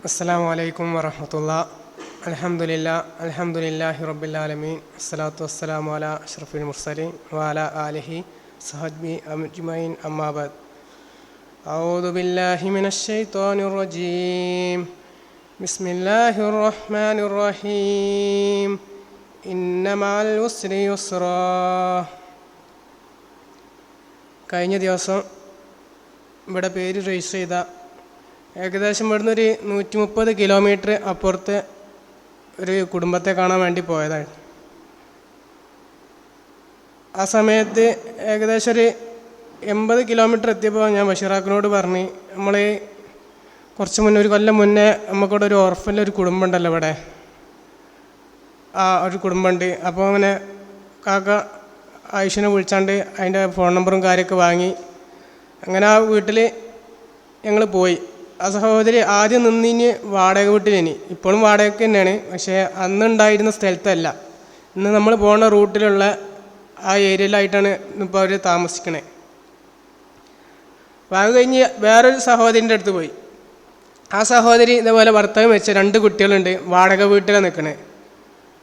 അസ്സാം വലൈക്കും വറഹമത്തുള്ള അലഹമുല്ല അലഹമുല്ലാഹി റബ്ബിലാലമീൻ അസ്സലാത്തു വസ്സലാമു അല അഷ്റഫുൽ മുർസലീൻ വാല ആലിഹി സഹദ്ബി അജ്മൈൻ അമ്മാബാദ് أعوذ بالله من الشيطان الرجيم بسم الله الرحمن الرحيم إن مع اليسر يسرا കഴിഞ്ഞ ദിവസം ഇവിടെ പേര് രജിസ്റ്റർ ചെയ്ത ഏകദേശം ഇവിടുന്ന് ഒരു നൂറ്റി മുപ്പത് കിലോമീറ്റർ അപ്പുറത്ത് ഒരു കുടുംബത്തെ കാണാൻ വേണ്ടി പോയതാണ്. ആ സമയത്ത് ഏകദേശം ഒരു എൺപത് കിലോമീറ്റർ എത്തിയപ്പോൾ ഞാൻ ബഷീറാക്കിനോട് പറഞ്ഞു നമ്മൾ കുറച്ച് മുന്നേ ഒരു കൊല്ലം മുന്നേ നമുക്കിവിടെ ഒരു ഓർഫനിൽ ഒരു കുടുംബം ഉണ്ടല്ലോ ഇവിടെ. ആ ഒരു കുടുംബമുണ്ട്. അപ്പോൾ അങ്ങനെ കാക്ക ആയുഷിനെ വിളിച്ചാണ്ട് അതിന്റെ ഫോൺ നമ്പറും കാര്യമൊക്കെ വാങ്ങി. അങ്ങനെ ആ വീട്ടിൽ ഞങ്ങൾ പോയി. ആ സഹോദരി ആദ്യം നിന്നിന് വാടക വീട്ടിലിനി. ഇപ്പോഴും വാടകയ്ക്ക് തന്നെയാണ്. പക്ഷേ അന്ന് ഉണ്ടായിരുന്ന സ്ഥലത്തല്ല. ഇന്ന് നമ്മൾ പോണ റൂട്ടിലുള്ള ആ ഏരിയയിലായിട്ടാണ് ഇപ്പോൾ അവർ താമസിക്കണേ. അത് കഴിഞ്ഞ് വേറൊരു സഹോദരിന്റെ അടുത്ത് പോയി. ആ സഹോദരി ഇതേപോലെ ഭർത്താവ് വെച്ച രണ്ട് കുട്ടികളുണ്ട്. വാടക വീട്ടിലാണ് നിൽക്കണേ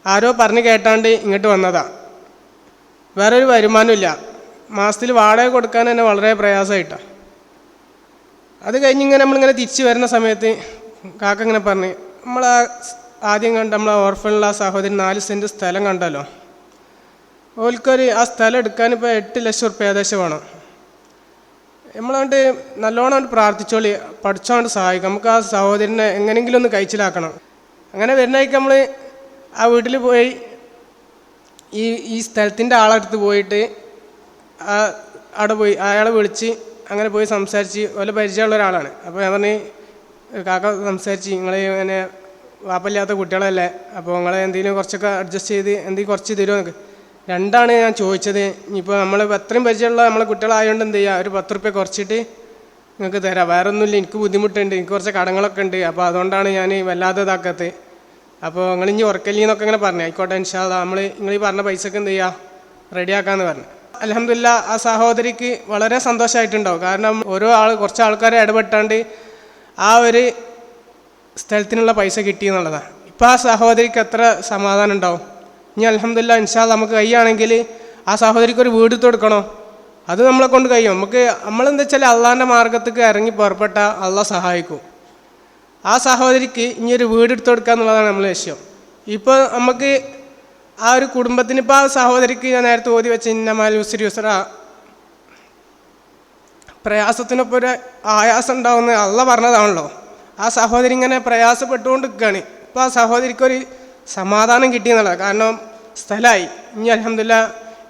ആരോ പറഞ്ഞ് കേട്ടാണ്ട് ഇങ്ങോട്ട് വന്നതാ. വേറൊരു വരുമാനമില്ല മാസത്തിൽ വാടക കൊടുക്കാൻ തന്നെ വളരെ പ്രയാസമായിട്ടാണ് അത് കഴിഞ്ഞ് ഇങ്ങനെ നമ്മളിങ്ങനെ തിരിച്ചു വരുന്ന സമയത്ത് കാക്ക ഇങ്ങനെ പറഞ്ഞ് നമ്മൾ ആ ആദ്യം കണ്ട നമ്മൾ ഓർഫനുള്ള ആ സഹോദരി നാല് സെന്റ് സ്ഥലം കണ്ടല്ലോ. ഓൽക്കൊരു ആ സ്ഥലം എടുക്കാൻ ഇപ്പോൾ എട്ട് ലക്ഷം ഉറുപ്പ്യ ഏകദേശം വേണം. നമ്മളതുകൊണ്ട് നല്ലോണം പ്രാർത്ഥിച്ചോളി പഠിച്ചോണ്ട് സഹായിക്കാം. നമുക്ക് ആ സഹോദരനെ എങ്ങനെയെങ്കിലും ഒന്ന് കഴിച്ചിലാക്കണം. അങ്ങനെ വരുന്നതായിക്ക് നമ്മൾ ആ വീട്ടിൽ പോയി ഈ ഈ സ്ഥലത്തിന്റെ ആളടുത്ത് പോയിട്ട് ആ അവിടെ പോയി അയാളെ വിളിച്ച് അങ്ങനെ പോയി സംസാരിച്ച് വല്ല പരിചയമുള്ള ഒരാളാണ്. അപ്പോൾ ഞാൻ പറഞ്ഞ് കാക്ക സംസാരിച്ച്. നിങ്ങൾ ഇങ്ങനെ വാപ്പല്ലാത്ത കുട്ടികളല്ലേ? അപ്പോൾ നിങ്ങൾ എന്തെങ്കിലും കുറച്ചൊക്കെ അഡ്ജസ്റ്റ് ചെയ്ത് എന്തെങ്കിലും കുറച്ച് തരുമോ നിങ്ങൾക്ക് രണ്ടാണ് ഞാൻ ചോദിച്ചത്. ഇനിയിപ്പോൾ നമ്മൾ അത്രയും പരിചയമുള്ള നമ്മളെ കുട്ടികളായതുകൊണ്ട് എന്ത് ചെയ്യുക ഒരു പത്ത് റുപ്യ കുറച്ചിട്ട് നിങ്ങൾക്ക് തരാം. വേറെ ഒന്നുമില്ല എനിക്ക് ബുദ്ധിമുട്ടുണ്ട്. എനിക്ക് കുറച്ച് കടങ്ങളൊക്കെ ഉണ്ട്. അപ്പോൾ അതുകൊണ്ടാണ് ഞാൻ വല്ലാതെ ഇതാക്കത്ത്. അപ്പോൾ നിങ്ങൾ ഇനി ഉറക്കല്ലി എന്നൊക്കെ ഇങ്ങനെ പറഞ്ഞു. ആയിക്കോട്ടെ ഇൻഷാല്ല നമ്മൾ നിങ്ങൾ ഈ പറഞ്ഞ പൈസക്ക് എന്ത് ചെയ്യുക റെഡിയാക്കാമെന്ന് പറഞ്ഞു. അലഹമില്ല ആ സഹോദരിക്ക് വളരെ സന്തോഷമായിട്ടുണ്ടാവും കാരണം ഓരോ ആൾ കുറച്ച് ആൾക്കാരെ ഇടപെട്ടാണ്ട് ആ ഒരു സ്ഥലത്തിനുള്ള പൈസ കിട്ടി എന്നുള്ളതാണ് ഇപ്പോൾ ആ സഹോദരിക്ക് എത്ര സമാധാനം ഉണ്ടാവും? ഇനി അലഹമില്ല ഇൻഷാ നമുക്ക് കഴിയുകയാണെങ്കിൽ ആ സഹോദരിക്ക് ഒരു വീട് കൊടുക്കണോ? അത് നമ്മളെ കൊണ്ട് കഴിയും. നമുക്ക് നമ്മളെന്താ വെച്ചാൽ അള്ളാഹിന്റെ മാർഗത്തേക്ക് ഇറങ്ങി പുറപ്പെട്ട അള്ളാഹ് സഹായിക്കും. ആ സഹോദരിക്ക് ഇനി ഒരു വീട് എടുത്തു കൊടുക്കുക എന്നുള്ളതാണ് നമ്മളെ ലക്ഷ്യം. ഇപ്പോൾ നമുക്ക് ആ ഒരു കുടുംബത്തിന് ഇപ്പോൾ ആ സഹോദരിക്ക് ഞാൻ നേരത്തെ ഓതി വെച്ച ഇന്നമാൽ യുസ്രി യുസ്ര പ്രയാസത്തിനൊപ്പം ഒരു ആയാസം ഉണ്ടാവുന്ന അള്ള പറഞ്ഞതാണല്ലോ. ആ സഹോദരി ഇങ്ങനെ പ്രയാസപ്പെട്ടുകൊണ്ട് നിൽക്കുകയാണ് ഇപ്പോൾ ആ സഹോദരിക്കൊരു സമാധാനം കിട്ടി എന്നുള്ളത്. കാരണം സ്ഥലമായി ഇനി അലഹമില്ല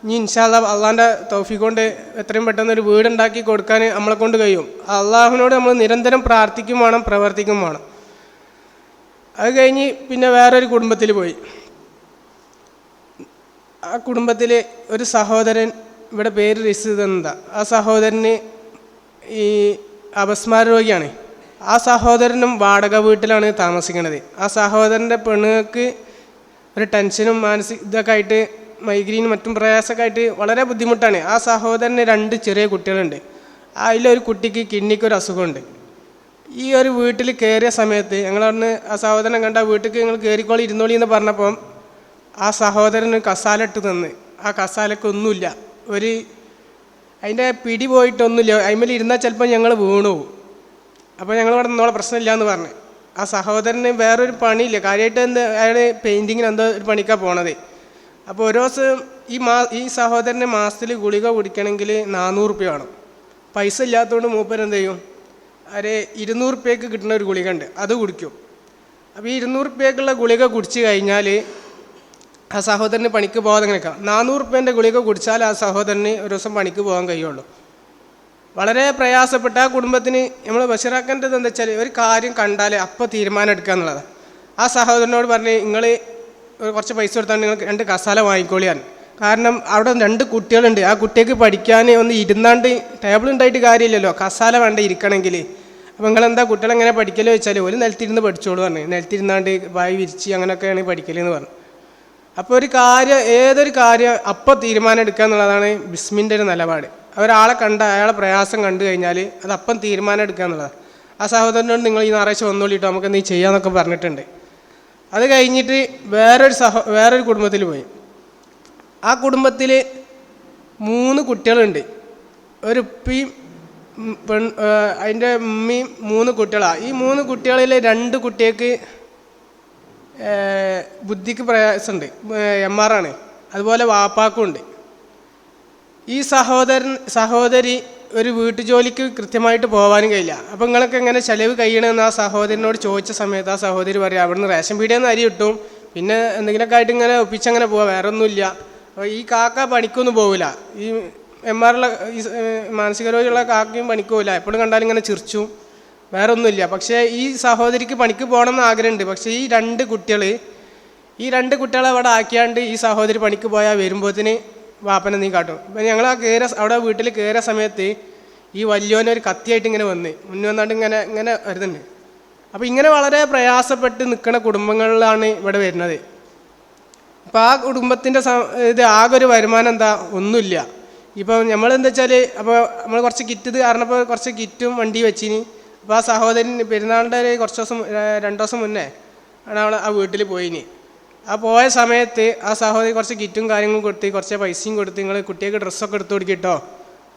ഇനി ഇൻഷാല്ല അള്ളാന്റെ തൗഫി കൊണ്ട് എത്രയും പെട്ടെന്ന് ഒരു വീടുണ്ടാക്കി കൊടുക്കാൻ നമ്മളെ കൊണ്ട് കഴിയും. അള്ളാഹുവിനോട് നമ്മൾ നിരന്തരം പ്രാർത്ഥിക്കും വേണം പ്രവർത്തിക്കും വേണം. അത് കഴിഞ്ഞ് പിന്നെ വേറൊരു കുടുംബത്തിൽ പോയി. ആ കുടുംബത്തിലെ ഒരു സഹോദരൻ ഇവിടെ പേര് രജിസ്റ്റർ ആ സഹോദരന് ഈ അപസ്മാര രോഗിയാണ്. ആ സഹോദരനും വാടക വീട്ടിലാണ് താമസിക്കുന്നത്. ആ സഹോദരന്റെ പെണ്ണുങ്ങൾക്ക് ഒരു ടെൻഷനും മാനസിക ഇതൊക്കെ ആയിട്ട് മൈഗ്രീനും മറ്റും പ്രയാസമൊക്കെ ആയിട്ട് വളരെ ബുദ്ധിമുട്ടാണ്. ആ സഹോദരന് രണ്ട് ചെറിയ കുട്ടികളുണ്ട്. അതിലൊരു കുട്ടിക്ക് കിഡ്നിക്ക് ഒരു അസുഖമുണ്ട്. ഈ ഒരു വീട്ടിൽ കയറിയ സമയത്ത് ഞങ്ങളവിടുന്ന് ആ സഹോദരനെ കണ്ട വീട്ടിൽ ഞങ്ങൾ കയറിക്കോളി ഇരുന്നോളി എന്ന് പറഞ്ഞപ്പം ആ സഹോദരന് കസാലിട്ട് നിന്ന്. ആ കസാലക്കൊന്നുമില്ല ഒരു അതിന്റെ പിടി പോയിട്ടൊന്നുമില്ല. അതിമേൽ ഇരുന്നാൽ ചിലപ്പോൾ ഞങ്ങൾ വീണു അപ്പോൾ ഞങ്ങൾ ഇവിടെ നിന്നോളെ പ്രശ്നമില്ല എന്ന് പറഞ്ഞു. ആ സഹോദരന് വേറൊരു പണിയില്ല. കാര്യമായിട്ട് എന്ത് അയാൾ പെയിന്റിങ്ങിന് എന്തോ ഒരു പണിക്കാണ് പോണത്. അപ്പോൾ ഓരോ ദിവസം ഈ മാ ഈ സഹോദരന് മാസത്തിൽ ഗുളിക കുടിക്കണമെങ്കിൽ നാനൂറ് റുപ്യ വേണം. പൈസ ഇല്ലാത്തതുകൊണ്ട് മൂപ്പരെന്ത് ചെയ്യും? ഒരു ഇരുന്നൂറ് റുപ്യക്ക് കിട്ടുന്ന ഒരു ഗുളിക ഉണ്ട്. അത് കുടിക്കും. അപ്പോൾ ഈ ഇരുന്നൂറ് റുപ്യക്കുള്ള ഗുളിക കുടിച്ച് കഴിഞ്ഞാൽ ആ സഹോദരന് പണിക്ക് പോകാതെ നിൽക്കാം. നാനൂറ് റുപ്യേന്റെ ഗുളിക കുടിച്ചാൽ ആ സഹോദരന് ഒരു ദിവസം പണിക്ക് പോകാൻ കഴിയുള്ളൂ. വളരെ പ്രയാസപ്പെട്ട ആ കുടുംബത്തിന് നമ്മൾ ബഷീറാക്കേണ്ടത് എന്താ വെച്ചാൽ ഒരു കാര്യം കണ്ടാൽ അപ്പോൾ തീരുമാനം എടുക്കുക എന്നുള്ളതാണ് ആ സഹോദരനോട് പറഞ്ഞ് നിങ്ങൾ കുറച്ച് പൈസ കൊടുത്താൽ നിങ്ങൾക്ക് രണ്ട് കസാല വാങ്ങിക്കോളിയാണ് കാരണം അവിടെ രണ്ട് കുട്ടികളുണ്ട്. ആ കുട്ടിക്ക് പഠിക്കാൻ ഒന്ന് ഇരുന്നാണ്ട് ടേബിൾ ഉണ്ടായിട്ട് കാര്യമില്ലല്ലോ. കസാല വേണ്ട ഇരിക്കണമെങ്കിൽ. അപ്പോൾ നിങ്ങളെന്താ കുട്ടികളെങ്ങനെ പഠിക്കലോ വെച്ചാൽ ഒരു നിലത്തിരുന്ന് പഠിച്ചോളൂ പറഞ്ഞു. നിലത്തിരുന്നാണ്ട് വായി വിരിച്ച് അങ്ങനെയൊക്കെയാണ് പഠിക്കലെന്ന് പറഞ്ഞു. അപ്പോൾ ഒരു കാര്യം ഏതൊരു കാര്യം അപ്പോൾ തീരുമാനം എടുക്കുക എന്നുള്ളതാണ് ബിസ്മിന്റെ ഒരു നിലപാട്. ഒരാളെ കണ്ട അയാളെ പ്രയാസം കണ്ടു കഴിഞ്ഞാൽ അത് അപ്പം തീരുമാനം എടുക്കുക എന്നുള്ളതാണ്. ആ സഹോദരനോട് നിങ്ങൾ ഈ ഞായറാഴ്ച വന്നോളിട്ടോ നമുക്ക് എന്തെങ്കിലും ചെയ്യാന്നൊക്കെ പറഞ്ഞിട്ടുണ്ട്. അത് കഴിഞ്ഞിട്ട് വേറൊരു സഹോ വേറൊരു കുടുംബത്തിൽ പോയി. ആ കുടുംബത്തിൽ മൂന്ന് കുട്ടികളുണ്ട്. ഒരു ഉപ്പിയും പെൺ അതിന്റെ ഉമ്മയും മൂന്ന് കുട്ടികളാണ് ഈ മൂന്ന് കുട്ടികളിൽ രണ്ട് കുട്ടികൾക്ക് ബുദ്ധിക്ക് പ്രയാസമുണ്ട്. എം ആർ ആണ് അതുപോലെ വാപ്പാക്കും ഉണ്ട്. ഈ സഹോദരൻ സഹോദരി ഒരു വീട്ടുജോലിക്ക് കൃത്യമായിട്ട് പോകാനും കഴിയില്ല. അപ്പം നിങ്ങൾക്ക് എങ്ങനെ ചെലവ് കഴിയണമെന്ന് ആ സഹോദരനോട് ചോദിച്ച സമയത്ത് ആ സഹോദരി പറയാം അവിടുന്ന് റേഷൻ പീടിയിൽ നിന്ന് അരി കിട്ടും. പിന്നെ എന്തെങ്കിലുമൊക്കെ ആയിട്ട് ഇങ്ങനെ ഒപ്പിച്ചങ്ങനെ പോവാം വേറെ ഒന്നുമില്ല അപ്പോൾ ഈ കാക്ക പണിക്കൊന്നും പോകില്ല ഈ എം ആറുള്ള മാനസിക രോഗിയുള്ള കാക്കയും പണിക്കൂല എപ്പോഴും കണ്ടാലും ഇങ്ങനെ ചിരിച്ചും വേറെ ഒന്നുമില്ല പക്ഷേ ഈ സഹോദരിക്ക് പണിക്ക് പോകണം എന്ന് ആഗ്രഹമുണ്ട്. പക്ഷേ ഈ രണ്ട് കുട്ടികൾ ഈ രണ്ട് കുട്ടികളെ അവിടെ ആക്കിയാണ്ട് ഈ സഹോദരി പണിക്ക് പോയാൽ വരുമ്പോഴത്തിന് വാപ്പനെ നീ കാട്ടും. അപ്പം ഞങ്ങൾ ആ കയറിയ അവിടെ വീട്ടിൽ കയറിയ സമയത്ത് ഈ വലിയവനൊരു കത്തിയായിട്ട് ഇങ്ങനെ വന്ന് മുന്നേ വന്നാണ്ട് ഇങ്ങനെ ഇങ്ങനെ വരുന്നുണ്ട്. അപ്പോൾ ഇങ്ങനെ വളരെ പ്രയാസപ്പെട്ട് നിൽക്കുന്ന കുടുംബങ്ങളിലാണ് ഇവിടെ വരുന്നത്. അപ്പോൾ ആ കുടുംബത്തിന്റെ ഇത് ആകെ ഒരു വരുമാനം എന്താ? ഒന്നുമില്ല. ഇപ്പം നമ്മൾ എന്താ വെച്ചാൽ അപ്പോൾ നമ്മൾ കുറച്ച് കിറ്റ് ഇത് കാരണപ്പോൾ കുറച്ച് കിറ്റും വണ്ടി വെച്ചിന്. അപ്പോൾ ആ സഹോദരൻ പെരുന്നാളിന്റെ ഒരു കുറച്ച് ദിവസം രണ്ടു ദിവസം മുന്നേ ആണ് അവൾ ആ വീട്ടിൽ പോയിന്. ആ പോയ സമയത്ത് ആ സഹോദരി കുറച്ച് കിറ്റും കാര്യങ്ങളും കൊടുത്ത് കുറച്ച് പൈസയും കൊടുത്ത് നിങ്ങൾ കുട്ടികൾക്ക് ഡ്രസ്സൊക്കെ എടുത്ത് കൊടുക്കിട്ടോ?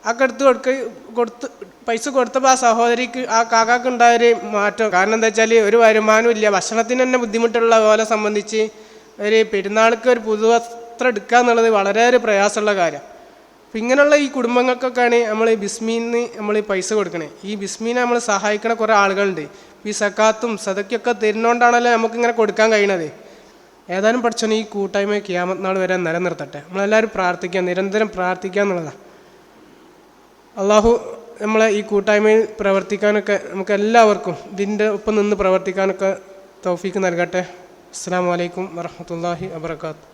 ഒക്കെ എടുത്ത് കൊടുക്ക കൊടുത്ത് പൈസ കൊടുത്തപ്പോൾ ആ സഹോദരിക്ക് ആ കാക്കാക്ക് ഉണ്ടായൊരു മാറ്റം. കാരണം എന്താ വെച്ചാൽ ഒരു വരുമാനവും ഇല്ല. ഭക്ഷണത്തിന് തന്നെ ബുദ്ധിമുട്ടുള്ള പോലെ സംബന്ധിച്ച് ഒരു പെരുന്നാൾക്ക് ഒരു പുതുവസ്ത്രം എടുക്കുക എന്നുള്ളത് വളരെ ഒരു പ്രയാസമുള്ള കാര്യം. അപ്പം ഇങ്ങനെയുള്ള ഈ കുടുംബങ്ങൾക്കൊക്കെയാണ് നമ്മൾ ഈ ബിസ്മീന്ന് നമ്മൾ ഈ പൈസ കൊടുക്കണേ. ഈ ബിസ്മീനെ നമ്മൾ സഹായിക്കണ കുറേ ആളുകളുണ്ട്. ഈ സക്കാത്തും സതക്കൊക്കെ തരുന്നോണ്ടാണല്ലോ നമുക്കിങ്ങനെ കൊടുക്കാൻ കഴിയണത്. ഏതായാലും പഠിച്ചോനെ ഈ കൂട്ടായ്മ ക്യാമത്ത് നാൾ വരെ നിലനിർത്തട്ടെ. നമ്മളെല്ലാവരും പ്രാർത്ഥിക്കുക നിരന്തരം പ്രാർത്ഥിക്കുക എന്നുള്ളതാണ് അള്ളാഹു നമ്മളെ ഈ കൂട്ടായ്മയിൽ പ്രവർത്തിക്കാനൊക്കെ നമുക്ക് എല്ലാവർക്കും ഇതിന്റെ ഒപ്പം നിന്ന് പ്രവർത്തിക്കാനൊക്കെ തൗഫീക്ക് നൽകട്ടെ. അസ്സാം വലൈക്കും വറഹമത്തല്ലാഹി വാബർക്കാത്തു